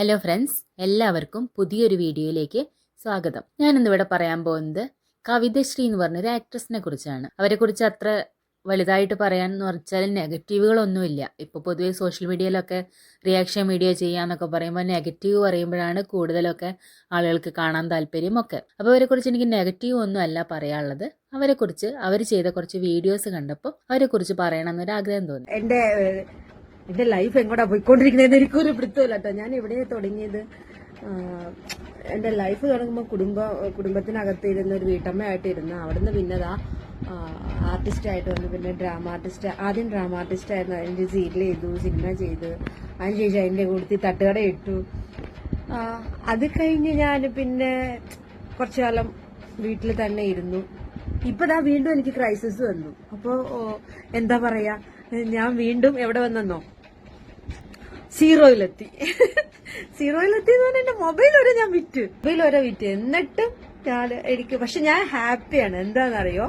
Hello friends എല്ലാവർക്കും പുതിയൊരു വീഡിയോയിലേക്ക് സ്വാഗതം. ഞാനിന്നിവിടെ പറയാൻ പോകുന്നത് കവിതശ്രീ എന്ന് പറഞ്ഞൊരു ആക്ട്രസിനെ കുറിച്ചാണ്. അവരെ കുറിച്ച് അത്ര വലുതായിട്ട് പറയാൻ എന്ന് വെച്ചാൽ നെഗറ്റീവുകളൊന്നുമില്ല. ഇപ്പോൾ പൊതുവെ സോഷ്യൽ മീഡിയയിലൊക്കെ റിയാക്ഷൻ വീഡിയോ ചെയ്യാന്നൊക്കെ പറയുമ്പോൾ നെഗറ്റീവ് പറയുമ്പോഴാണ് കൂടുതലൊക്കെ ആളുകൾക്ക് കാണാൻ താല്പര്യം ഒക്കെ അപ്പോൾ അവരെക്കുറിച്ച് എനിക്ക് നെഗറ്റീവ് ഒന്നും അല്ല പറയാനുള്ളത്. അവരെക്കുറിച്ച് അവർ ചെയ്ത കുറച്ച് വീഡിയോസ് കണ്ടപ്പോൾ അവരെക്കുറിച്ച് കുറിച്ച് പറയണമെന്നൊരു ആഗ്രഹം തോന്നി. ഏഹ്, എന്റെ ലൈഫ് എങ്ങോട്ടാ പോയിക്കൊണ്ടിരിക്കുന്നത് എനിക്കൊരു പിടുത്തമില്ല കേട്ടോ. ഞാൻ എവിടെ തുടങ്ങിയത് എന്റെ ലൈഫ് തുടങ്ങുമ്പോൾ കുടുംബ കുടുംബത്തിനകത്ത് ഇരുന്ന ഒരു വീട്ടമ്മയായിട്ട് ഇരുന്ന് അവിടുന്ന് പിന്നതാ ആർട്ടിസ്റ്റായിട്ട് വന്നു പിന്നെ ഡ്രാമ ആർട്ടിസ്റ്റ് ആദ്യം ഡ്രാമ ആർട്ടിസ്റ്റ് ആയിരുന്നു. അതിന്റെ സീരിയൽ ചെയ്തു സിനിമ ചെയ്തു അതിനുശേഷം അതിന്റെ കൂടുതൽ തട്ടുകട ഇട്ടു. അത് കഴിഞ്ഞ് ഞാൻ പിന്നെ കുറച്ചു കാലം വീട്ടിൽ തന്നെ ഇരുന്നു. ഇപ്പതാ വീണ്ടും എനിക്ക് ക്രൈസിസ് വന്നു. അപ്പോ എന്താ പറയാ ഞാൻ വീണ്ടും എവിടെ വന്നെന്നോ? സീറോയിലെത്തി. സീറോയിലെത്തി എന്ന് പറഞ്ഞാൽ മൊബൈൽ വരെ ഞാൻ വിറ്റ്. മൊബൈൽ വരെ വിറ്റ്. എന്നിട്ടും ഞാൻ എനിക്ക് പക്ഷെ ഞാൻ ഹാപ്പിയാണ്. എന്താണെന്നറിയോ?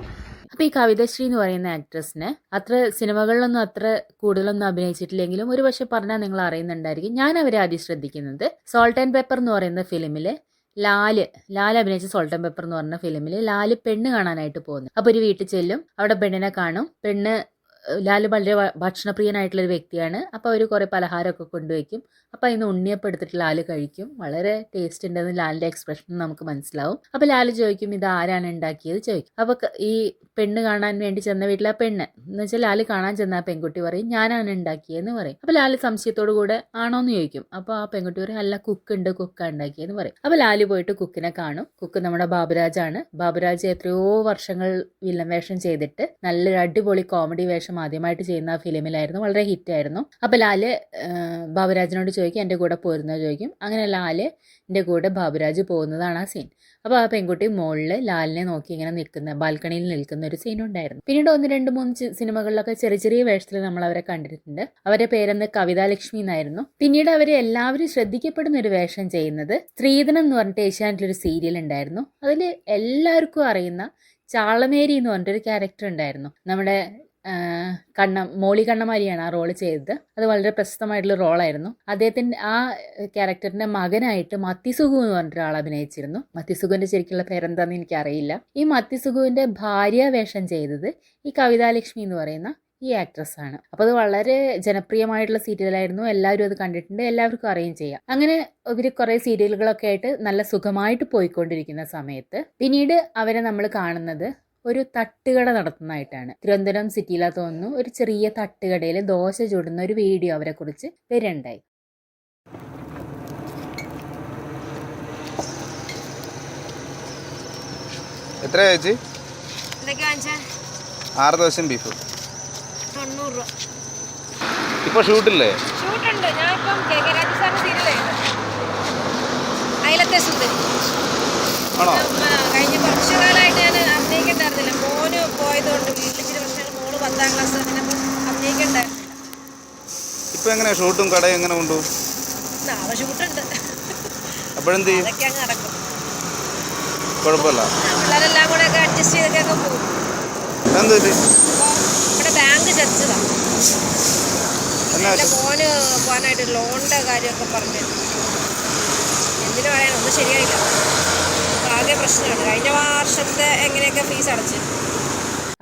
അപ്പോൾ ഈ കവിതശ്രീ എന്ന് പറയുന്ന ആക്ട്രസിന് അത്ര സിനിമകളിലൊന്നും അത്ര കൂടുതലൊന്നും അഭിനയിച്ചിട്ടില്ലെങ്കിലും ഒരു പക്ഷെ പറഞ്ഞാൽ നിങ്ങൾ അറിയുന്നുണ്ടായിരിക്കും. ഞാൻ അവരെ ആദ്യം ശ്രദ്ധിക്കുന്നത് സോൾട്ട് ആൻഡ് പേപ്പർ എന്ന് പറയുന്ന ഫിലിമിൽ ലാൽ ലാൽ അഭിനയിച്ച സോൾട്ട് ആൻഡ് പേപ്പർ എന്ന് പറഞ്ഞ ഫിലിമിൽ ലാൽ പെണ്ണ് കാണാനായിട്ട് പോകുന്നു. അപ്പോൾ ഒരു വീട്ടിൽ ചെല്ലും അവിടെ പെണ്ണിനെ കാണും. പെണ്ണ് ലാൽ വളരെ ഭക്ഷണപ്രിയനായിട്ടുള്ളൊരു വ്യക്തിയാണ്. അപ്പോൾ അവർ കുറേ പലഹാരമൊക്കെ കൊണ്ടുവയ്ക്കും. അപ്പോൾ അതിന് ഉണ്ണിയപ്പം എടുത്തിട്ട് ലാൽ കഴിക്കും. വളരെ ടേസ്റ്റ് ഉണ്ടെന്ന് ലാലിന്റെ എക്സ്പ്രഷൻ നമുക്ക് മനസ്സിലാവും. അപ്പോൾ ലാൽ ചോദിക്കും ഇത് ആരാണ് ഉണ്ടാക്കിയത്? ചോദിക്കും. അപ്പോൾ ഈ പെണ്ണ് കാണാൻ വേണ്ടി ചെന്ന വീട്ടിലെ പെണ്ണ്. എന്ന് വെച്ചാൽ ലാൽ കാണാൻ ചെന്ന ആ പെൺകുട്ടി പറയും ഞാനാണ് ഉണ്ടാക്കിയതെന്ന് പറയും. അപ്പോൾ ലാൽ സംശയത്തോടു കൂടെ ആണോ എന്ന് ചോദിക്കും. അപ്പോൾ ആ പെൺകുട്ടി പറയും അല്ല കുക്ക് ഉണ്ട് കുക്കാണ് ഉണ്ടാക്കിയെന്ന് പറയും. അപ്പോൾ ലാൽ പോയിട്ട് കുക്കിനെ കാണും. കുക്ക് നമ്മുടെ ബാബുരാജാണ്. ബാബുരാജ് എത്രയോ വർഷങ്ങൾ വില്ലൻ വേഷം ചെയ്തിട്ട് നല്ലൊരു അടിപൊളി കോമഡി വേഷം ആദ്യമായിട്ട് ചെയ്യുന്ന ആ ഫിലിമിലായിരുന്നു. വളരെ ഹിറ്റായിരുന്നു. അപ്പോൾ ലാൽ ബാബുരാജിനോട് ചോദിക്കും എന്റെ കൂടെ പോരുന്നത് ചോദിക്കും. അങ്ങനെ ലാൽ എന്റെ കൂടെ ബാബുരാജ് പോകുന്നതാണ് ആ സീൻ. അപ്പോൾ ആ പെൺകുട്ടി മുകളിൽ ലാലിനെ നോക്കി ഇങ്ങനെ നിൽക്കുന്ന ബാൽക്കണിയിൽ നിൽക്കുന്ന ഒരു സീൻ ഉണ്ടായിരുന്നു. പിന്നീട് ഒന്ന് രണ്ട് മൂന്ന് സിനിമകളിലൊക്കെ ചെറിയ ചെറിയ വേഷത്തിൽ നമ്മൾ അവരെ കണ്ടിട്ടുണ്ട്. അവരുടെ പേരെന്ന് കവിതാലക്ഷ്മി എന്നായിരുന്നു. പിന്നീട് അവർ എല്ലാവരും ശ്രദ്ധിക്കപ്പെടുന്ന ഒരു വേഷം ചെയ്യുന്നത് സ്ത്രീധനം എന്ന് പറഞ്ഞിട്ട് ഏഷ്യാനെറ്റിലൊരു സീരിയൽ ഉണ്ടായിരുന്നു. അതിൽ എല്ലാവർക്കും അറിയുന്ന ചാളമേരി എന്ന് പറഞ്ഞിട്ടൊരു ക്യാരക്ടർ ഉണ്ടായിരുന്നു. നമ്മുടെ കണ്ണ മോളി കണ്ണമാരിയാണ് ആ റോൾ ചെയ്തത്. അത് വളരെ പ്രശസ്തമായിട്ടുള്ള റോളായിരുന്നു അദ്ദേഹത്തിന്റെ ആ ക്യാരക്ടറിന്റെ മകനായിട്ട് മത്തിസുഗു എന്ന് പറഞ്ഞിട്ട് ഒരാൾ അഭിനയിച്ചിരുന്നു. മത്തിസുഖുവിന്റെ ശരിക്കുള്ള പേരെന്താണെന്ന് എനിക്കറിയില്ല. ഈ മത്തിസുഖുവിന്റെ ഭാര്യ വേഷം ചെയ്തത് ഈ കവിതാലക്ഷ്മി എന്ന് പറയുന്ന ഈ ആക്ട്രസ് ആണ്. അപ്പോൾ അത് വളരെ ജനപ്രിയമായിട്ടുള്ള സീരിയലായിരുന്നു എല്ലാവരും അത് കണ്ടിട്ടുണ്ട്. എല്ലാവർക്കും അറിയുകയും ചെയ്യാം. അങ്ങനെ ഇവർ കുറേ സീരിയലുകളൊക്കെ ആയിട്ട് നല്ല സുഖമായിട്ട് പോയിക്കൊണ്ടിരിക്കുന്ന സമയത്ത് പിന്നീട് അവരെ നമ്മൾ കാണുന്നത് ഒരു തട്ടുകട നടത്തുന്നതായിട്ടാണ്. തിരുവനന്തപുരം സിറ്റിയിലാ തോന്നുന്നു ഒരു ചെറിയ തട്ടുകടയിൽ ദോശ ചുടുന്ന ഒരു വീഡിയോ അവരെ കുറിച്ച് വരണ്ടായി. എത്ര ചേച്ചി? ആറ് ദിവസം ബീഫ് രൂപ. ഇപ്പൊ ഷൂട്ടില്ലേ ഷൂട്ടുണ്ട് ഞാൻ ഇപ്പം കെ കെ രാജു സാറിന്റെ സീരിയലായിരുന്നു അയലത്തെ സുന്ദരി ആണോ? കഴിഞ്ഞ കുറച്ചു കാലമായിട്ട് ഞാൻ പോയതുകൊണ്ട് വീട്ടിൽ. ഇച്ചിരി പ്രശ്നങ്ങൾ മോൾ പത്താം ക്ലാസ് അങ്ങനെ അഭിനയിക്കണ്ടായിരുന്നില്ല ഇപ്പൊ എങ്ങനെയാ? ഷൂട്ടും കടയും എങ്ങനെ കൊണ്ടു? നാളെ ഷൂട്ടുണ്ട്. അപ്പോഴെന്ത് ചെയ്യും? അതൊക്കെ അങ്ങ് നടക്കും. കുഴപ്പമില്ല. പിള്ളേരെല്ലാം കൂടെ ഒക്കെ അഡ്ജസ്റ്റ് ചെയ്തൊക്കെ അങ്ങ് പോകും. എന്ത് പറ്റി? ഇവിടെ ബാങ്ക് ചതിച്ചതാണ് എന്നാ എന്റെ മോന് പോകാനായിട്ട് ലോണിന്റെ കാര്യമൊക്കെ പറഞ്ഞു. എന്തിനു പറയാൻ ഒന്നും ശരിയായില്ല. ആകെ പ്രശ്നമാണ്. കഴിഞ്ഞ വർഷത്തെ എങ്ങനെയൊക്കെ ഫീസ് അടച്ച്.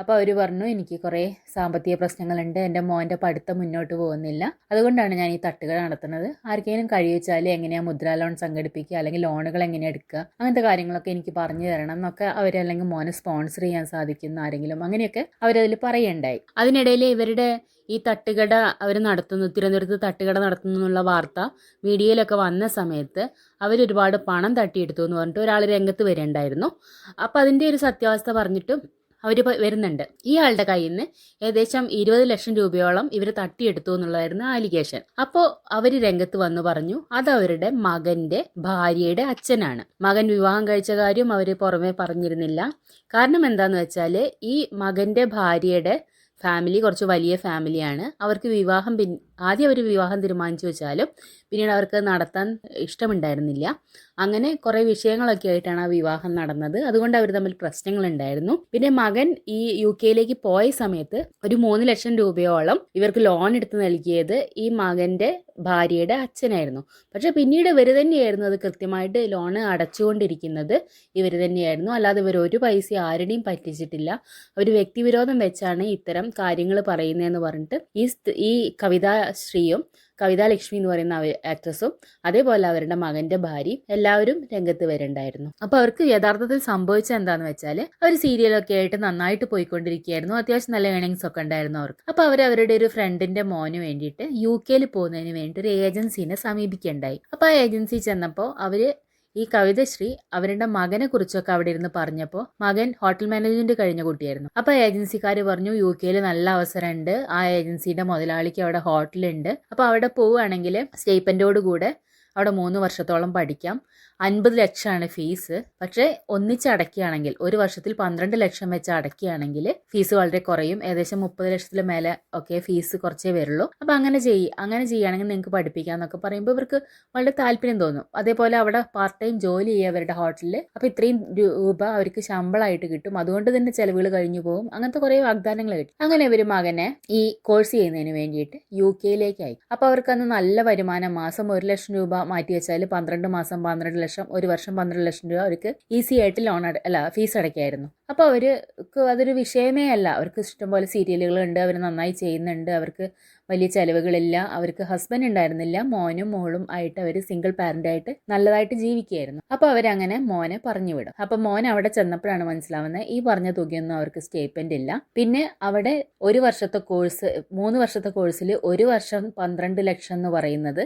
അപ്പോൾ അവർ പറഞ്ഞു എനിക്ക് കുറേ സാമ്പത്തിക പ്രശ്നങ്ങളുണ്ട്. എന്റെ മോന്റെ പഠിത്തം മുന്നോട്ട് പോകുന്നില്ല. അതുകൊണ്ടാണ് ഞാൻ ഈ തട്ടുകൾ നടത്തുന്നത്. ആർക്കെങ്കിലും കഴിയുവെച്ചാൽ എങ്ങനെയാണ് മുദ്രാ ലോൺ സംഘടിപ്പിക്കുക? അല്ലെങ്കിൽ ലോണുകൾ എങ്ങനെ എടുക്കുക? അങ്ങനത്തെ കാര്യങ്ങളൊക്കെ എനിക്ക് പറഞ്ഞു തരണം എന്നൊക്കെ അവരല്ലെങ്കിൽ മോനെ സ്പോൺസർ ചെയ്യാൻ സാധിക്കുന്ന ആരെങ്കിലും അങ്ങനെയൊക്കെ അവരതിൽ പറയുണ്ടായി. അതിനിടയിൽ ഇവരുടെ ഈ തട്ടുകട അവർ നടത്തുന്നു തിരുവനന്തപുരത്ത് തട്ടുകട നടത്തുന്നു എന്നുള്ള വാർത്ത മീഡിയയിലൊക്കെ വന്ന സമയത്ത് അവരൊരുപാട് പണം തട്ടിയെടുത്തു എന്ന് പറഞ്ഞിട്ട് ഒരാൾ രംഗത്ത് വരേണ്ടായിരുന്നു. അപ്പോൾ അതിന്റെ ഒരു സത്യാവസ്ഥ പറഞ്ഞിട്ടും അവർ വരുന്നുണ്ട്. ഈ ആളുടെ കയ്യിൽ നിന്ന് ഏകദേശം ഇരുപത് ലക്ഷം രൂപയോളം ഇവർ തട്ടിയെടുത്തു എന്നുള്ളതായിരുന്നു ആലിഗേഷൻ അപ്പോൾ അവർ രംഗത്ത് വന്നു പറഞ്ഞു അത് അവരുടെ മകന്റെ ഭാര്യയുടെ അച്ഛനാണ്. മകൻ വിവാഹം കഴിച്ച കാര്യം അവർ പുറമെ പറഞ്ഞിരുന്നില്ല. കാരണം എന്താന്ന് വെച്ചാൽ ഈ മകന്റെ ഭാര്യയുടെ ഫാമിലി കുറച്ച് വലിയ ഫാമിലിയാണ് അവർക്ക് വിവാഹം പിൻ ആദ്യം അവർ വിവാഹം തീരുമാനിച്ചു വെച്ചാലും പിന്നീട് അവർക്ക് നടത്താൻ ഇഷ്ടമുണ്ടായിരുന്നില്ല. അങ്ങനെ കുറേ വിഷയങ്ങളൊക്കെ ആയിട്ടാണ് ആ വിവാഹം നടന്നത്. അതുകൊണ്ട് അവർ തമ്മിൽ പ്രശ്നങ്ങൾ ഉണ്ടായിരുന്നു പിന്നെ മകൻ ഈ യു കെയിലേക്ക് പോയ സമയത്ത് ഒരു മൂന്ന് ലക്ഷം രൂപയോളം ഇവർക്ക് ലോൺ എടുത്ത് നൽകിയത് ഈ മകന്റെ ഭാര്യയുടെ അച്ഛനായിരുന്നു. പക്ഷെ പിന്നീട് ഇവർ തന്നെയായിരുന്നു അത് കൃത്യമായിട്ട് ലോൺ അടച്ചുകൊണ്ടിരിക്കുന്നത്. ഇവർ തന്നെയായിരുന്നു. അല്ലാതെ ഇവർ ഒരു പൈസ ആരുടെയും പറ്റിച്ചിട്ടില്ല. അവർ വ്യക്തിവിരോധം വെച്ചാണ് ഇത്തരം കാര്യങ്ങൾ പറയുന്നതെന്ന് പറഞ്ഞിട്ട് ഈ ഈ കവിതാശ്രീയും കവിതാ ലക്ഷ്മി എന്ന് പറയുന്ന ആക്ട്രസും അതേപോലെ അവരുടെ മകന്റെ ഭാര്യയും എല്ലാവരും രംഗത്ത് വരുന്നുണ്ടായിരുന്നു അപ്പൊ അവർക്ക് യഥാർത്ഥത്തിൽ സംഭവിച്ചത് എന്താന്ന് വെച്ചാൽ അവർ സീരിയലൊക്കെ ആയിട്ട് നന്നായിട്ട് പോയിക്കൊണ്ടിരിക്കുകയായിരുന്നു. അത്യാവശ്യം നല്ല ഏണിങ്സ് ഒക്കെ ഉണ്ടായിരുന്നു അവർക്ക്. അപ്പൊ അവർ അവരുടെ ഒരു ഫ്രണ്ടിന്റെ മോന് വേണ്ടിയിട്ട് യു കെയിൽ പോകുന്നതിന് വേണ്ടി ഒരു ഏജൻസിനെ സമീപിക്കുകയുണ്ടായി. അപ്പൊ ആ ഏജൻസി ചെന്നപ്പോൾ അവർ ഈ കവിതശ്രീ അവരുടെ മകനെ കുറിച്ചൊക്കെ അവിടെ ഇരുന്ന് പറഞ്ഞപ്പോൾ മകൻ ഹോട്ടൽ മാനേജ്മെന്റ് കഴിഞ്ഞ കുട്ടിയായിരുന്നു. അപ്പൊ ഏജൻസിക്കാർ പറഞ്ഞു യു കെയിൽ നല്ല അവസരമുണ്ട്. ആ ഏജൻസിയുടെ മുതലാളിക്ക് അവിടെ ഹോട്ടലുണ്ട് അപ്പൊ അവിടെ പോവുകയാണെങ്കിൽ സ്റ്റേപ്പന്റോട് കൂടെ അവിടെ മൂന്ന് വർഷത്തോളം പഠിക്കാം. അൻപത് ലക്ഷമാണ് ഫീസ്. പക്ഷേ ഒന്നിച്ച് അടയ്ക്കുകയാണെങ്കിൽ ഒരു വർഷത്തിൽ പന്ത്രണ്ട് ലക്ഷം വെച്ച് അടയ്ക്കുകയാണെങ്കിൽ ഫീസ് വളരെ കുറയും. ഏകദേശം മുപ്പത് ലക്ഷത്തിൽ മേലെ ഒക്കെ ഫീസ് കുറച്ചേ വരുള്ളൂ. അപ്പം അങ്ങനെ ചെയ്യ് അങ്ങനെ ചെയ്യുകയാണെങ്കിൽ നിങ്ങൾക്ക് പഠിപ്പിക്കാം എന്നൊക്കെ പറയുമ്പോൾ ഇവർക്ക് വളരെ താല്പര്യം തോന്നും. അതേപോലെ അവിടെ പാർട്ട് ടൈം ജോലി ചെയ്യുക അവരുടെ ഹോട്ടലിൽ അപ്പോൾ ഇത്രയും രൂപ അവർക്ക് ശമ്പളമായിട്ട് കിട്ടും. അതുകൊണ്ട് തന്നെ ചിലവുകൾ കഴിഞ്ഞു പോകും. അങ്ങനത്തെ കുറേ വാഗ്ദാനങ്ങൾ കിട്ടും. അങ്ങനെ ഇവർ മകനെ ഈ കോഴ്സ് ചെയ്യുന്നതിന് വേണ്ടിയിട്ട് യു കെയിലേക്ക് അയക്കും. അപ്പോൾ അവർക്കന്ന് നല്ല വരുമാനം. മാസം ഒരു ലക്ഷം രൂപ മാറ്റി വെച്ചാൽ പന്ത്രണ്ട് മാസം പന്ത്രണ്ട് ലക്ഷം ഒരു വർഷം പന്ത്രണ്ട് ലക്ഷം രൂപ അവർക്ക് ഈസി ആയിട്ട് ലോൺ അല്ല ഫീസ് അടയ്ക്കായിരുന്നു. അപ്പോൾ അവർക്ക് അതൊരു വിഷയമേ അല്ല. അവർക്ക് ഇഷ്ടംപോലെ സീരിയലുകളുണ്ട് അവർ നന്നായി ചെയ്യുന്നുണ്ട് അവർക്ക് വലിയ ചിലവുകളില്ല അവർക്ക് ഹസ്ബൻഡ് ഉണ്ടായിരുന്നില്ല മോനും മോളും ആയിട്ട് അവർ സിംഗിൾ പാരന്റ് ആയിട്ട് നല്ലതായിട്ട് ജീവിക്കുകയായിരുന്നു. അപ്പോൾ അവരങ്ങനെ മോനെ പറഞ്ഞു വിടും. അപ്പോൾ മോൻ അവിടെ ചെന്നപ്പോഴാണ് മനസ്സിലാവുന്നത് ഈ പറഞ്ഞ തുകയൊന്നും അവർക്ക് സ്റ്റേറ്റ്മെന്റ് ഇല്ല. പിന്നെ അവിടെ ഒരു വർഷത്തെ കോഴ്സ് മൂന്ന് വർഷത്തെ കോഴ്സിൽ ഒരു വർഷം പന്ത്രണ്ട് ലക്ഷം എന്ന് പറയുന്നത്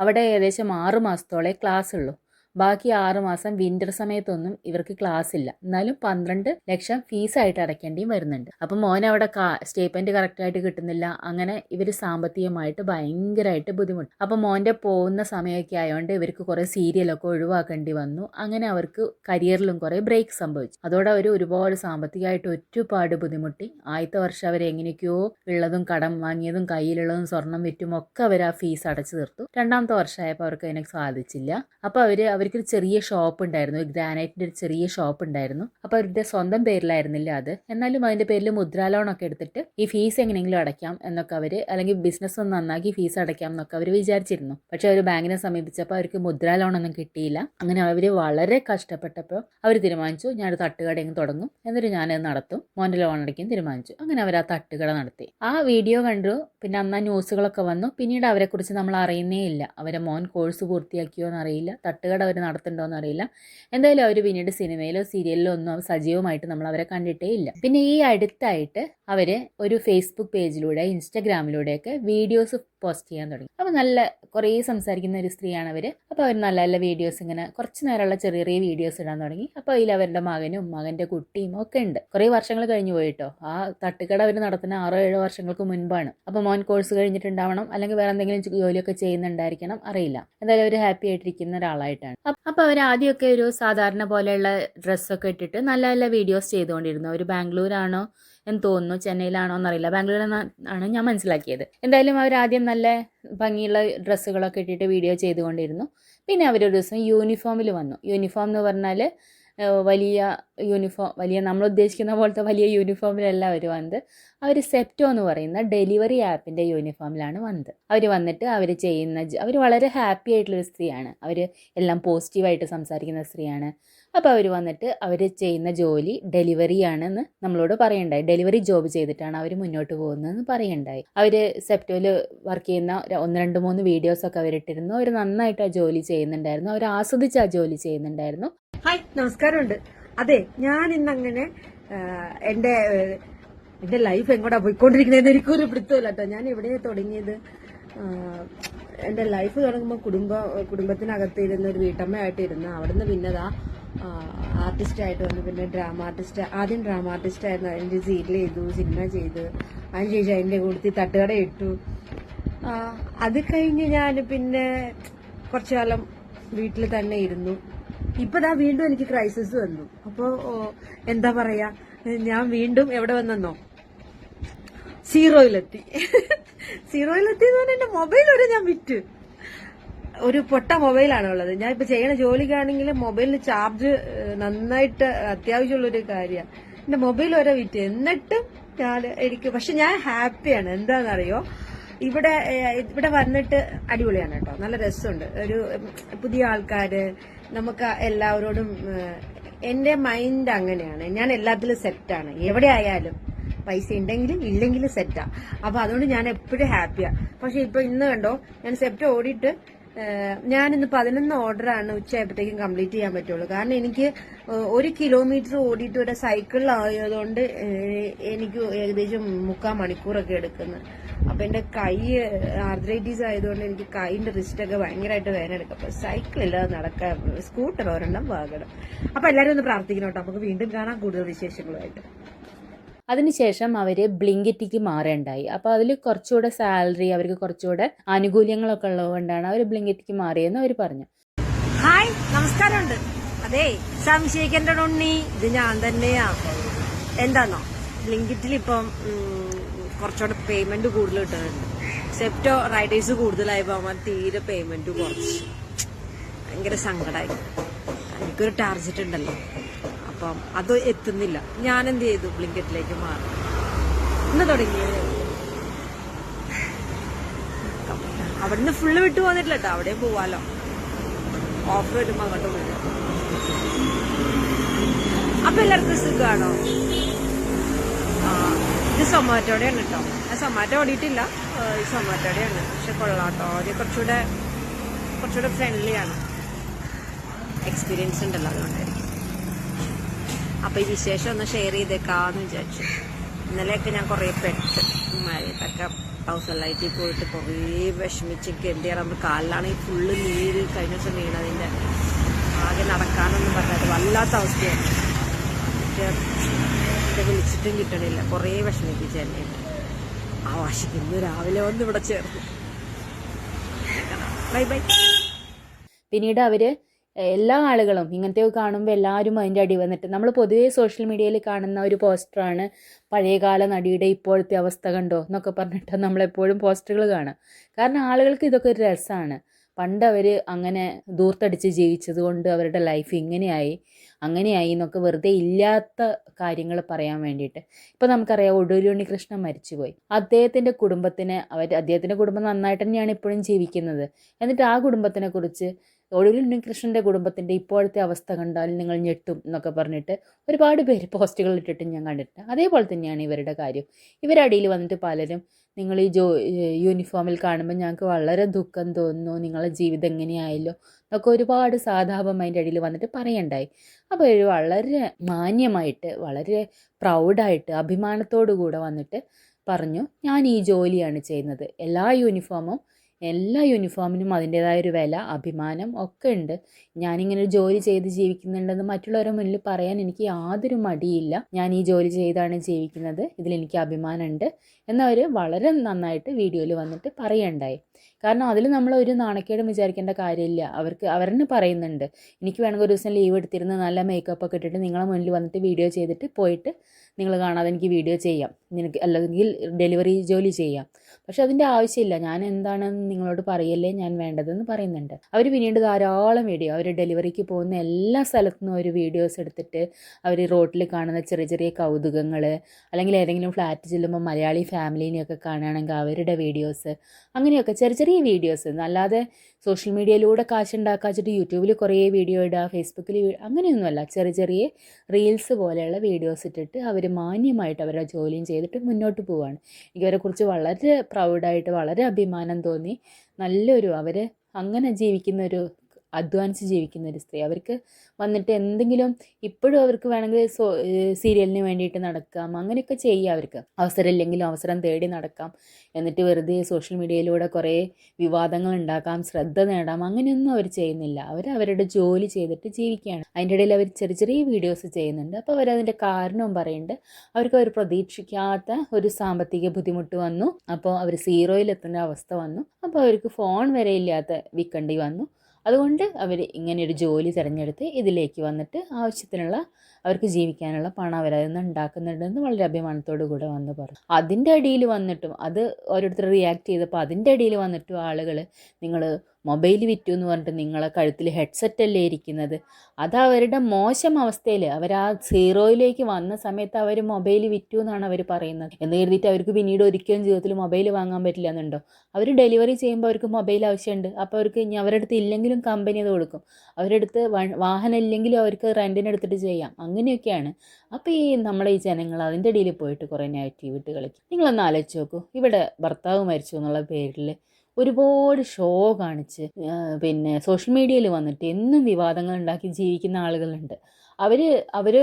അവിടെ ഏകദേശം ആറ് മാസത്തോളെ ക്ലാസ് ഉള്ളൂ. ബാക്കി ആറ് മാസം വിന്റർ സമയത്തൊന്നും ഇവർക്ക് ക്ലാസ് ഇല്ല. എന്നാലും പന്ത്രണ്ട് ലക്ഷം ഫീസ് ആയിട്ട് അടയ്ക്കേണ്ടിയും വരുന്നുണ്ട്. അപ്പം മോൻ അവിടെ സ്റ്റേറ്റ്മെന്റ് കറക്റ്റായിട്ട് കിട്ടുന്നില്ല. അങ്ങനെ ഇവർ സാമ്പത്തികമായിട്ട് ഭയങ്കരമായിട്ട് ബുദ്ധിമുട്ട്. അപ്പം മോന്റെ പോകുന്ന സമയമൊക്കെ ആയതുകൊണ്ട് ഇവർക്ക് കുറേ സീരിയലൊക്കെ ഒഴിവാക്കേണ്ടി വന്നു. അങ്ങനെ അവർക്ക് കരിയറിലും കുറേ ബ്രേക്ക് സംഭവിച്ചു. അതോടെ അവർ ഒരുപാട് സാമ്പത്തികമായിട്ട് ഒരുപാട് ബുദ്ധിമുട്ടി. ആദ്യത്തെ വർഷം അവർ എങ്ങനെയൊക്കെയോ ഉള്ളതും കടം വാങ്ങിയതും കയ്യിലുള്ളതും സ്വർണം വിറ്റും ഒക്കെ അവർ ആ ഫീസ് അടച്ചു തീർത്തു. രണ്ടാമത്തെ വർഷമായപ്പോൾ അവർക്ക് അതിനെ സാധിച്ചില്ല. അപ്പോൾ അവർ അവർക്കൊരു ചെറിയ ഷോപ്പ് ഉണ്ടായിരുന്നു. ഗ്രാനൈറ്റിന്റെ ഒരു ചെറിയ ഷോപ്പ് ഉണ്ടായിരുന്നു. അപ്പോൾ അവരുടെ സ്വന്തം പേരിലായിരുന്നില്ല അത്. എന്നാലും അതിന്റെ പേരിൽ മുദ്രാ ഒക്കെ എടുത്തിട്ട് ഈ ഫീസ് എങ്ങനെയെങ്കിലും അടയ്ക്കാം എന്നൊക്കെ അവർ അല്ലെങ്കിൽ ബിസിനസ് ഒന്ന് നന്നാക്കി ഫീസ് അടയ്ക്കാം എന്നൊക്കെ അവർ വിചാരിച്ചിരുന്നു. പക്ഷേ അവർ ബാങ്കിനെ സമീപിച്ചപ്പോൾ അവർക്ക് മുദ്രാ ഒന്നും കിട്ടിയില്ല. അങ്ങനെ അവർ വളരെ കഷ്ടപ്പെട്ടപ്പോൾ അവർ തീരുമാനിച്ചു ഞാൻ ഒരു തട്ടുകട അങ്ങ് തുടങ്ങും. എന്നിട്ട് ഞാനത് നടത്തും. മോന്റെ ലോൺ അടയ്ക്കും തീരുമാനിച്ചു. അങ്ങനെ അവർ ആ തട്ടുകട നടത്തി. ആ വീഡിയോ കണ്ടു. പിന്നെ അന്നാ ന്യൂസുകളൊക്കെ വന്നു. പിന്നീട് അവരെക്കുറിച്ച് നമ്മൾ അറിയുന്നേ ഇല്ല. അവരെ മോൻ കോഴ്സ് പൂർത്തിയാക്കിയോ എന്നറിയില്ല. തട്ടുകട അവർ നടത്തുന്നുണ്ടോ എന്നറിയില്ല എന്തായാലും അവർ പിന്നീട് സിനിമയിലോ സീരിയലിലോ ഒന്നും സജീവമായിട്ട് നമ്മൾ അവരെ കണ്ടിട്ടേ ഇല്ല. പിന്നെ ഈ അടുത്തായിട്ട് അവർ ഒരു ഫേസ്ബുക്ക് പേജിലൂടെ ഇൻസ്റ്റഗ്രാമിലൂടെയൊക്കെ വീഡിയോസ് പോസ്റ്റ് ചെയ്യാൻ തുടങ്ങി. അപ്പോൾ നല്ല കുറേ സംസാരിക്കുന്ന ഒരു സ്ത്രീയാണ് അവർ അപ്പോൾ അവർ നല്ല നല്ല വീഡിയോസ് ഇങ്ങനെ കുറച്ച് നേരമുള്ള ചെറിയ ചെറിയ വീഡിയോസ് ഇടാൻ തുടങ്ങി. അപ്പോൾ അതിൽ അവരുടെ മകനും മകന്റെ കുട്ടിയും ഒക്കെ ഉണ്ട്. കുറേ വർഷങ്ങൾ കഴിഞ്ഞു പോയിട്ടോ. ആ തട്ടുകട അവർ നടത്തുന്ന ആറോ ഏഴോ വർഷങ്ങൾക്ക് മുൻപാണ്. അപ്പോൾ മോൻ കോഴ്സ് കഴിഞ്ഞിട്ടുണ്ടാവണം. അല്ലെങ്കിൽ വേറെ എന്തെങ്കിലും ജോലിയൊക്കെ ചെയ്യുന്നുണ്ടായിരിക്കണം അറിയില്ല. എന്തായാലും അവർ ഹാപ്പി ആയിട്ടിരിക്കുന്ന ഒരാളായിട്ടാണ്. അപ്പോൾ അവർ ആദ്യമൊക്കെ ഒരു സാധാരണ പോലെയുള്ള ഡ്രസ്സൊക്കെ ഇട്ടിട്ട് നല്ല നല്ല വീഡിയോസ് ചെയ്തുകൊണ്ടിരുന്നു. അവർ ബാംഗ്ലൂരാണോ എന്ന് തോന്നുന്നു ചെന്നൈയിലാണോ എന്നറിയില്ല. ബാംഗ്ലൂരിലാണ് ഞാൻ മനസ്സിലാക്കിയത്. എന്തായാലും അവർ ആദ്യം നല്ല ഭംഗിയുള്ള ഡ്രസ്സുകളൊക്കെ ഇട്ടിട്ട് വീഡിയോ ചെയ്തുകൊണ്ടിരുന്നു. പിന്നെ അവരൊരു ദിവസം യൂണിഫോമിൽ വന്നു. യൂണിഫോം എന്ന് പറഞ്ഞാൽ വലിയ യൂണിഫോം വലിയ നമ്മൾ ഉദ്ദേശിക്കുന്ന പോലത്തെ വലിയ യൂണിഫോമിലല്ല അവർ വന്നത്. അവർ സെപ്റ്റോ എന്ന് പറയുന്ന ഡെലിവറി ആപ്പിന്റെ യൂണിഫോമിലാണ് വന്നത്. അവർ വന്നിട്ട് അവർ ചെയ്യുന്ന അവർ വളരെ ഹാപ്പി ആയിട്ടുള്ളൊരു സ്ത്രീയാണ്. അവർ എല്ലാം പോസിറ്റീവായിട്ട് സംസാരിക്കുന്ന സ്ത്രീയാണ്. അപ്പോൾ അവർ വന്നിട്ട് അവർ ചെയ്യുന്ന ജോലി ഡെലിവറി ആണെന്ന് നമ്മളോട് പറയണ്ടായി. ഡെലിവറി ജോബ് ചെയ്തിട്ടാണ് അവർ മുന്നോട്ട് പോകുന്നതെന്ന് പറയണ്ടായി. അവർ സെപ്റ്റോയിൽ വർക്ക് ചെയ്യുന്ന ഒരു ഒന്ന് രണ്ട് മൂന്ന് വീഡിയോസൊക്കെ അവരിട്ടിരുന്നു. അവർ നന്നായിട്ട് ആ ജോലി ചെയ്യുന്നുണ്ടായിരുന്നു. അവർ ആസ്വദിച്ച് ആ ജോലി ചെയ്യുന്നുണ്ടായിരുന്നു. ഹായ് നമസ്കാരമുണ്ട്. അതെ ഞാൻ ഇന്നങ്ങനെ എന്റെ എന്റെ ലൈഫ് എങ്ങോട്ടാ പോയിക്കൊണ്ടിരിക്കുന്നത് എനിക്കൊരു പിടുത്തമില്ല കേട്ടോ. ഞാൻ ഇവിടെ തുടങ്ങിയത്? എന്റെ ലൈഫ് തുടങ്ങുമ്പോൾ കുടുംബ കുടുംബത്തിനകത്ത് ഇരുന്ന ഒരു വീട്ടമ്മയായിട്ട് ഇരുന്ന് അവിടുന്ന് പിന്നെതാ ആർട്ടിസ്റ്റ് ആയിട്ട് വന്നു. പിന്നെ ഡ്രാമ ആർട്ടിസ്റ്റ് ആദ്യം ഡ്രാമ ആർട്ടിസ്റ്റ് ആയിരുന്നു. അതിന്റെ സീരിയൽ ചെയ്തു സിനിമ ചെയ്തു. അതിനുശേഷം അതിന്റെ കൂടുതൽ തട്ടുകട ഇട്ടു. അത് കഴിഞ്ഞ് ഞാൻ പിന്നെ കുറച്ചു കാലം വീട്ടിൽ തന്നെ ഇരുന്നു. ഇപ്പൊ ദാ വീണ്ടും എനിക്ക് ക്രൈസിസ് വന്നു. അപ്പോ എന്താ പറയാ? ഞാൻ വീണ്ടും എവിടെ വന്നെന്നോ? സീറോയിലെത്തി സീറോയിലെത്തി എന്ന് പറഞ്ഞാൽ എന്റെ മൊബൈൽ വരെ ഞാൻ വിറ്റ്. ഒരു പൊട്ട മൊബൈലാണ് ഉള്ളത്. ഞാൻ ഇപ്പൊ ചെയ്യണ ജോലിക്കാണെങ്കിൽ മൊബൈലിന് ചാർജ് നന്നായിട്ട് അത്യാവശ്യമുള്ള ഒരു കാര്യമാണ്. എന്റെ മൊബൈൽ വരെ വിറ്റ്. എന്നിട്ടും ഞാൻ എനിക്ക് പക്ഷെ ഞാൻ ഹാപ്പിയാണ് എന്താണെന്നറിയോ? ഇവിടെ ഇവിടെ വന്നിട്ട് അടിപൊളിയാണ് കേട്ടോ. നല്ല രസമുണ്ട്. ഒരു പുതിയ ആൾക്കാര് നമുക്ക് എല്ലാവരോടും എന്റെ മൈൻഡ് അങ്ങനെയാണ്. ഞാൻ എല്ലാത്തിലും സെറ്റാണ് എവിടെ ആയാലും പൈസ ഉണ്ടെങ്കിലും ഇല്ലെങ്കിലും സെറ്റാ അപ്പൊ അതുകൊണ്ട് ഞാൻ എപ്പോഴും ഹാപ്പിയാ പക്ഷെ ഇപ്പൊ ഇന്ന് കണ്ടോ? ഞാൻ സെപ്റ്റ് ഓടിയിട്ട് ഞാൻ ഇന്ന് പതിനൊന്ന് ഓർഡറാണ് ഉച്ചയായപ്പോഴത്തേക്കും കംപ്ലീറ്റ് ചെയ്യാൻ പറ്റുള്ളൂ. കാരണം എനിക്ക് ഒരു കിലോമീറ്റർ ഓടിയിട്ട് ഒരു സൈക്കിളിലായതുകൊണ്ട് എനിക്ക് ഏകദേശം മുക്കാൽ മണിക്കൂറൊക്കെ എടുക്കുന്നു. അപ്പൊ എന്റെ കൈ ആർത്രൈറ്റീസ് ആയതുകൊണ്ട് എനിക്ക് കൈന്റെ റിസ്റ്റൊക്കെ ഭയങ്കരമായിട്ട് വേദന എടുക്കും. അപ്പൊ സൈക്കിൾ ഇല്ലാതെ നടക്കാൻ സ്കൂട്ടർ ഒരെണ്ണം വാങ്ങണം. അപ്പൊ എല്ലാവരും ഒന്ന് പ്രാർത്ഥിക്കണം കേട്ടോ. നമുക്ക് വീണ്ടും കാണാം. കൂടുതൽ വിശേഷങ്ങളുമായിട്ട്. അതിനുശേഷം അവർ ബ്ലിങ്കിറ്റിക്ക് മാറേണ്ടായി. അപ്പോൾ അതിൽ കുറച്ചുകൂടെ സാലറി അവർക്ക് കുറച്ചുകൂടെ ആനുകൂല്യങ്ങളൊക്കെ ഉള്ളതുകൊണ്ടാണ് അവർ ബ്ലിങ്കിറ്റിക്ക് മാറിയെന്ന് അവർ പറഞ്ഞു. ഹായ് നമസ്കാരമുണ്ട്. അതെ സംശയിക്കേണ്ട ഉണ്ണി ഇത് ഞാൻ തന്നെയാ. എന്താണോ ബ്ലിങ്കിറ്റിൽ ഇപ്പം കുറച്ചുകൂടെ പേയ്മെന്റ് കൂടുതൽ കിട്ടുന്നുണ്ട്. സെപ്റ്റോ റൈഡേഴ്സ് കൂടുതലായപ്പോൾ തീരെ പേയ്മെന്റ് കുറച്ച്. ഭയങ്കര സങ്കടമായി എനിക്കൊരു ടാർജറ്റ് ഉണ്ടല്ലോ. അപ്പം അത് എത്തുന്നില്ല. ഞാൻ എന്ത് ചെയ്തു ബ്ലിങ്കറ്റിലേക്ക് മാറി. ഇന്ന് തുടങ്ങിയത് അവിടുന്ന് ഫുള്ള് വിട്ടു പോന്നിട്ടില്ല കേട്ടോ അവിടെയും പോവാലോ. ഓഫർ വരുമ്പോ അങ്ങോട്ട് പോയി. അപ്പൊ എല്ലാവർക്കും സുഖമാണോ ഇത് സൊമാറ്റോടെയാണ് കേട്ടോ ഞാൻ സൊമാറ്റോ ഓടിയിട്ടില്ല. സൊമാറ്റോടെയാണ് പക്ഷെ കൊള്ളാട്ടോ. അത് കുറച്ചുകൂടെ കുറച്ചുകൂടെ ഫ്രണ്ട്ലിയാണ് എക്സ്പീരിയൻസ് ഉണ്ടല്ലോ അതുകൊണ്ടായിരിക്കും അപ്പൊ ഈ വിശേഷം ഒന്ന് ഷെയർ ചെയ്തേക്കാന്ന് വിചാരിച്ചു. ഇന്നലെയൊക്കെ ഞാൻ കുറേ പെട്ട് മഴയത്തൊക്കെ ഹൗസല്ലായിട്ട് പോയിട്ട് കുറേ വിഷമിച്ചൊക്കെ എന്ത് ചെയ്യണം നമ്മുടെ കാലിലാണെങ്കിൽ ഫുള്ള് നീര് കഴിഞ്ഞ ദിവസം വീണതിന്റെ. ആകെ നടക്കാനൊന്നും പറ്റാത്ത വല്ലാത്ത അവസ്ഥയാണ്. വിളിച്ചിട്ടും കിട്ടണില്ല. കുറേ വിഷമിപ്പിച്ച് തന്നെ ആ വാശിക്ക് ഇന്ന് രാവിലെ വന്ന് ഇവിടെ ചേർന്നു. ബൈ ബൈ പിന്നീട് അവർ എല്ലാ ആളുകളും ഇങ്ങനത്തെ കാണുമ്പോൾ എല്ലാവരും അതിന്റെ അടി വന്നിട്ട് നമ്മൾ പൊതുവേ സോഷ്യൽ മീഡിയയിൽ കാണുന്ന ഒരു പോസ്റ്ററാണ് പഴയകാല നടിയുടെ ഇപ്പോഴത്തെ അവസ്ഥ കണ്ടോ എന്നൊക്കെ പറഞ്ഞിട്ട് നമ്മളെപ്പോഴും പോസ്റ്ററുകൾ കാണാം കാരണം ആളുകൾക്ക് ഇതൊക്കെ ഒരു രസമാണ് പണ്ട് അവർ അങ്ങനെ ദൂർത്തടിച്ച് ജീവിച്ചത് കൊണ്ട് അവരുടെ ലൈഫ് ഇങ്ങനെയായി അങ്ങനെയായി എന്നൊക്കെ വെറുതെ ഇല്ലാത്ത കാര്യങ്ങൾ പറയാൻ വേണ്ടിയിട്ട്. ഇപ്പോൾ നമുക്കറിയാം ഒടൂരി ഉണ്ണികൃഷ്ണൻ മരിച്ചുപോയി. അദ്ദേഹത്തിന്റെ കുടുംബത്തിന് അവർ അദ്ദേഹത്തിന്റെ കുടുംബം നന്നായിട്ട് തന്നെയാണ് ഇപ്പോഴും ജീവിക്കുന്നത്. എന്നിട്ട് ആ കുടുംബത്തിനെ കുറിച്ച് ഒടുവിൽ ഉണ്ണികൃഷ്ണന്റെ കുടുംബത്തിന്റെ ഇപ്പോഴത്തെ അവസ്ഥ കണ്ടാൽ നിങ്ങൾ ഞെട്ടും എന്നൊക്കെ പറഞ്ഞിട്ട് ഒരുപാട് പേര് പോസ്റ്റുകൾ ഇട്ടിട്ട് ഞാൻ കണ്ടിട്ടുണ്ട്. അതേപോലെ തന്നെയാണ് ഇവരുടെ കാര്യം. ഇവരടിയിൽ വന്നിട്ട് പലരും നിങ്ങൾ ഈ ജോ യൂണിഫോമിൽ കാണുമ്പോൾ ഞങ്ങൾക്ക് വളരെ ദുഃഖം തോന്നുന്നു നിങ്ങളെ ജീവിതം എങ്ങനെയായല്ലോ എന്നൊക്കെ ഒരുപാട് സാധാപം അതിന്റെ അടിയിൽ വന്നിട്ട് പറയണ്ടായി. അപ്പോൾ ഒരു വളരെ മാന്യമായിട്ട് വളരെ പ്രൗഡായിട്ട് അഭിമാനത്തോടു കൂടെ വന്നിട്ട് പറഞ്ഞു ഞാൻ ഈ ജോലിയാണ് ചെയ്യുന്നത്. എല്ലാ യൂണിഫോമും എല്ലാ യൂണിഫോമിനും അതിന്റെതായ ഒരു വില അഭിമാനം ഒക്കെ ഉണ്ട്. ഞാനിങ്ങനെ ഒരു ജോലി ചെയ്ത് ജീവിക്കുന്നുണ്ടെന്ന് മറ്റുള്ളവരെ മുന്നിൽ പറയാൻ എനിക്ക് യാതൊരു മടിയില്ല. ഞാൻ ഈ ജോലി ചെയ്താണ് ജീവിക്കുന്നത്. ഇതിലെനിക്ക് അഭിമാനമുണ്ട് എന്നവർ വളരെ നന്നായിട്ട് വീഡിയോയിൽ വന്നിട്ട് പറയണ്ടായി. കാരണം അതിൽ നമ്മൾ ഒരു നാണക്കേടും വിചാരിക്കേണ്ട കാര്യമില്ല. അവർക്ക് അവരെന്നെ പറയുന്നുണ്ട്. എനിക്ക് വേണമെങ്കിൽ ഒരു ദിവസം ലീവ് എടുത്തിരുന്ന് നല്ല മേക്കപ്പ് ഒക്കെ ഇട്ടിട്ട് നിങ്ങളെ മുന്നിൽ വന്നിട്ട് വീഡിയോ ചെയ്തിട്ട് പോയിട്ട് നിങ്ങൾ കാണാതെ എനിക്ക് വീഡിയോ ചെയ്യാം. നിനക്ക് അല്ലെങ്കിൽ ഡെലിവറി ജോലി ചെയ്യാം. പക്ഷെ അതിന്റെ ആവശ്യമില്ല. ഞാൻ എന്താണെന്ന് നിങ്ങളോട് പറയല്ലേ ഞാൻ വേണ്ടതെന്ന് പറയുന്നുണ്ട്. അവർ പിന്നീട് ധാരാളം വീഡിയോ അവർ ഡെലിവറിക്ക് പോകുന്ന എല്ലാ സ്ഥലത്തു നിന്നും അവർ വീഡിയോസ് എടുത്തിട്ട് അവർ റോട്ടിൽ കാണുന്ന ചെറിയ ചെറിയ കൗതുകങ്ങൾ അല്ലെങ്കിൽ ഏതെങ്കിലും ഫ്ലാറ്റ് ചെല്ലുമ്പോൾ മലയാളി ഫാമിലീനെയൊക്കെ കാണുകയാണെങ്കിൽ അവരുടെ വീഡിയോസ് അങ്ങനെയൊക്കെ ചെറിയ ചെറിയ വീഡിയോസ് അല്ലാതെ സോഷ്യൽ മീഡിയയിലൂടെ കാശുണ്ടാക്കാച്ചിട്ട് യൂട്യൂബിൽ കുറേ വീഡിയോ ഇടുക ഫേസ്ബുക്കിൽ അങ്ങനെയൊന്നുമല്ല. ചെറിയ ചെറിയ റീൽസ് പോലെയുള്ള വീഡിയോസ് ഇട്ടിട്ട് അവർ മാന്യമായിട്ട് അവരുടെ ജോലിയും ചെയ്തിട്ട് മുന്നോട്ട് പോവുകയാണ് എനിക്ക് അവരെക്കുറിച്ച് വളരെ പ്രൗഡായിട്ട് വളരെ അഭിമാനം തോന്നി. നല്ലൊരു അവർ അങ്ങനെ ജീവിക്കുന്ന ഒരു അധ്വാനിച്ച് ജീവിക്കുന്ന ഒരു സ്ത്രീ. അവർക്ക് വന്നിട്ട് എന്തെങ്കിലും ഇപ്പോഴും അവർക്ക് വേണമെങ്കിൽ സോ സീരിയലിന് വേണ്ടിയിട്ട് നടക്കാം അങ്ങനെയൊക്കെ ചെയ്യാം അവർക്ക്. അവസരം ഇല്ലെങ്കിലും അവസരം തേടി നടക്കാം. എന്നിട്ട് വെറുതെ സോഷ്യൽ മീഡിയയിലൂടെ കുറേ വിവാദങ്ങൾ ഉണ്ടാക്കാം ശ്രദ്ധ നേടാം അങ്ങനെയൊന്നും അവർ ചെയ്യുന്നില്ല. അവർ അവരുടെ ജോലി ചെയ്തിട്ട് ജീവിക്കുകയാണ്. അതിന്റെ ഇടയിൽ അവർ ചെറിയ ചെറിയ വീഡിയോസ് ചെയ്യുന്നുണ്ട്. അപ്പോൾ അവരതിന്റെ കാരണവും പറയുന്നുണ്ട്. അവർക്ക് അവർ പ്രതീക്ഷിക്കാത്ത ഒരു സാമ്പത്തിക ബുദ്ധിമുട്ട് വന്നു. അപ്പോൾ അവർ സീറോയിലെത്തുന്ന അവസ്ഥ വന്നു. അപ്പോൾ അവർക്ക് ഫോൺ വരെ ഇല്ലാത്ത വിൽക്കേണ്ടി വന്നു. അതുകൊണ്ട് അവർ ഇങ്ങനെ ഒരു ജോലി തിരഞ്ഞെടുത്ത് ഇതിലേക്ക് വന്നിട്ട് ആവശ്യത്തിനുള്ള അവർക്ക് ജീവിക്കാനുള്ള പണം അവരതിൽ നിന്ന് ഉണ്ടാക്കുന്നുണ്ടെന്ന് വളരെ അഭിമാനത്തോടു കൂടെ വന്ന് പറഞ്ഞു. അതിന്റെ അടിയിൽ വന്നിട്ടും അത് ഓരോരുത്തർ റിയാക്ട് ചെയ്തപ്പോൾ അതിന്റെ അടിയിൽ വന്നിട്ടും ആളുകൾ നിങ്ങൾ മൊബൈൽ വിറ്റു എന്ന് പറഞ്ഞിട്ട് നിങ്ങളെ കഴുത്തിൽ ഹെഡ്സെറ്റ് അല്ലേ ഇരിക്കുന്നത്? അത് അവരുടെ മോശം അവസ്ഥയിൽ അവർ ആ സീറോയിലേക്ക് വന്ന സമയത്ത് അവർ മൊബൈൽ വിറ്റു എന്നാണ് അവർ പറയുന്നത്. എന്ന് കരുതിയിട്ട് അവർക്ക് പിന്നീട് ഒരിക്കലും ജീവിതത്തിൽ മൊബൈൽ വാങ്ങാൻ പറ്റില്ല എന്നുണ്ടോ? അവർ ഡെലിവറി ചെയ്യുമ്പോൾ അവർക്ക് മൊബൈൽ ആവശ്യമുണ്ട്. അപ്പോൾ അവർക്ക് ഇനി അവരുടെ അടുത്ത് ഇല്ലെങ്കിലും കമ്പനി അത് കൊടുക്കും. അവരുടെ അടുത്ത് വാഹനം ഇല്ലെങ്കിലും അവർക്ക് റെന്റിന് എടുത്തിട്ട് ചെയ്യാം. അങ്ങനെയൊക്കെയാണ്. അപ്പോൾ ഈ നമ്മളെ ഈ ജനങ്ങൾ അതിന്റെ ഇടയിൽ പോയിട്ട് കുറേ നെഗറ്റിവിറ്റി കളിക്കും. നിങ്ങളൊന്ന് ആലോചിച്ച് നോക്കൂ. ഇവിടെ ഭർത്താവ് മരിച്ചു എന്നുള്ള പേരിൽ ഒരുപാട് ഷോ കാണിച്ച് പിന്നെ സോഷ്യൽ മീഡിയയിൽ വന്നിട്ട് എന്നും വിവാദങ്ങൾ ഉണ്ടാക്കി ജീവിക്കുന്ന ആളുകളുണ്ട്. അവർ അവർ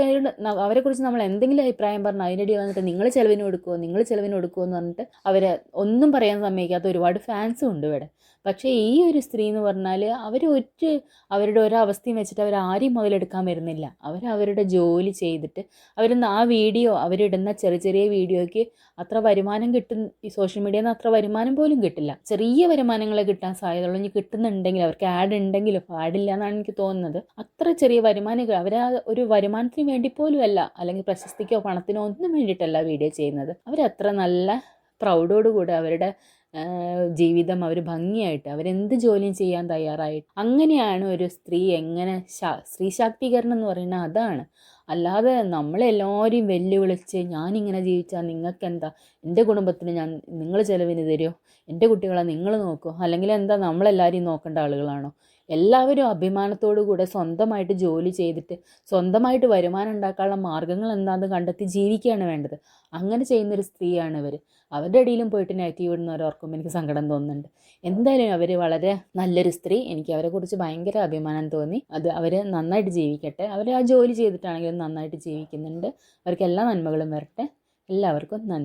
അവരെക്കുറിച്ച് നമ്മൾ എന്തെങ്കിലും അഭിപ്രായം പറഞ്ഞാൽ അതിനിടയിൽ വന്നിട്ട് നിങ്ങൾ ചിലവിന് കൊടുക്കുമോ നിങ്ങൾ ചിലവിന് കൊടുക്കുമോ എന്ന് പറഞ്ഞിട്ട് അവരെ ഒന്നും പറയാൻ സമ്മതിക്കാത്ത ഒരുപാട് ഫാൻസും ഉണ്ട് ഇവിടെ. പക്ഷേ ഈ ഒരു സ്ത്രീ എന്ന് പറഞ്ഞാൽ അവർ ഒറ്റ അവരുടെ ഒരവസ്ഥയും വെച്ചിട്ട് അവർ ആരെയും മുതലെടുക്കാൻ വരുന്നില്ല. അവർ അവരുടെ ജോലി ചെയ്തിട്ട് അവർ ആ വീഡിയോ അവരിടുന്ന ചെറിയ ചെറിയ വീഡിയോയ്ക്ക് അത്ര വരുമാനം കിട്ടും ഈ സോഷ്യൽ മീഡിയയിൽ നിന്ന് അത്ര വരുമാനം പോലും കിട്ടില്ല. ചെറിയ വരുമാനങ്ങളെ കിട്ടാൻ സാധ്യതയുള്ളൂ ഇനി കിട്ടുന്നുണ്ടെങ്കിൽ അവർക്ക് ആഡ് ഉണ്ടെങ്കിലും ആഡ് ഇല്ല എന്നാണ് എനിക്ക് തോന്നുന്നത്. അത്ര ചെറിയ വരുമാനം അവർ ഒരു വരുമാനത്തിന് വേണ്ടി പോലും അല്ല അല്ലെങ്കിൽ പ്രശസ്തിക്കോ പണത്തിനോ ഒന്നും വേണ്ടിയിട്ടല്ല വീഡിയോ ചെയ്യുന്നത്. അവരത്ര നല്ല പ്രൗഡോടുകൂടി അവരുടെ ആ, ജീവിതം അവർ ഭംഗിയായിട്ട് അവരെന്ത് ജോലിയും ചെയ്യാൻ തയ്യാറായിട്ട്. അങ്ങനെയാണ് ഒരു സ്ത്രീ എങ്ങനെ സ്ത്രീ ശാക്തീകരണം എന്ന് പറയുന്നത് അതാണ്. അല്ലാതെ നമ്മളെല്ലാവരെയും വെല്ലുവിളിച്ച് ഞാനിങ്ങനെ ജീവിച്ചാൽ നിങ്ങൾക്ക് എന്താ എന്റെ കുടുംബത്തിന് ഞാൻ നിങ്ങൾ ചിലവിന് തരുമോ എന്റെ കുട്ടികളെ നിങ്ങൾ നോക്കുമോ അല്ലെങ്കിൽ എന്താ നമ്മളെല്ലാവരെയും നോക്കേണ്ട ആളുകളാണോ? എല്ലാവരും അഭിമാനത്തോടു കൂടെ സ്വന്തമായിട്ട് ജോലി ചെയ്തിട്ട് സ്വന്തമായിട്ട് വരുമാനം ഉണ്ടാക്കാനുള്ള മാർഗങ്ങൾ എന്താണെന്ന് കണ്ടെത്തി ജീവിക്കുകയാണ് വേണ്ടത്. അങ്ങനെ ചെയ്യുന്നൊരു സ്ത്രീയാണ് ഇവർ അവരുടെ ഇടയിലും പോയിട്ട് നെഗറ്റീവ് ഇടുന്ന ഓർക്കുമ്പോൾ എനിക്ക് സങ്കടം തോന്നുന്നുണ്ട്. എന്തായാലും അവർ വളരെ നല്ലൊരു സ്ത്രീ. എനിക്ക് അവരെക്കുറിച്ച് ഭയങ്കര അഭിമാനം തോന്നി. അത് അവർ നന്നായിട്ട് ജീവിക്കട്ടെ. അവർ ആ ജോലി ചെയ്തിട്ടാണെങ്കിലും നന്നായിട്ട് ജീവിക്കുന്നുണ്ട്. അവർക്ക് എല്ലാ നന്മകളും വരട്ടെ. എല്ലാവർക്കും നന്ദി.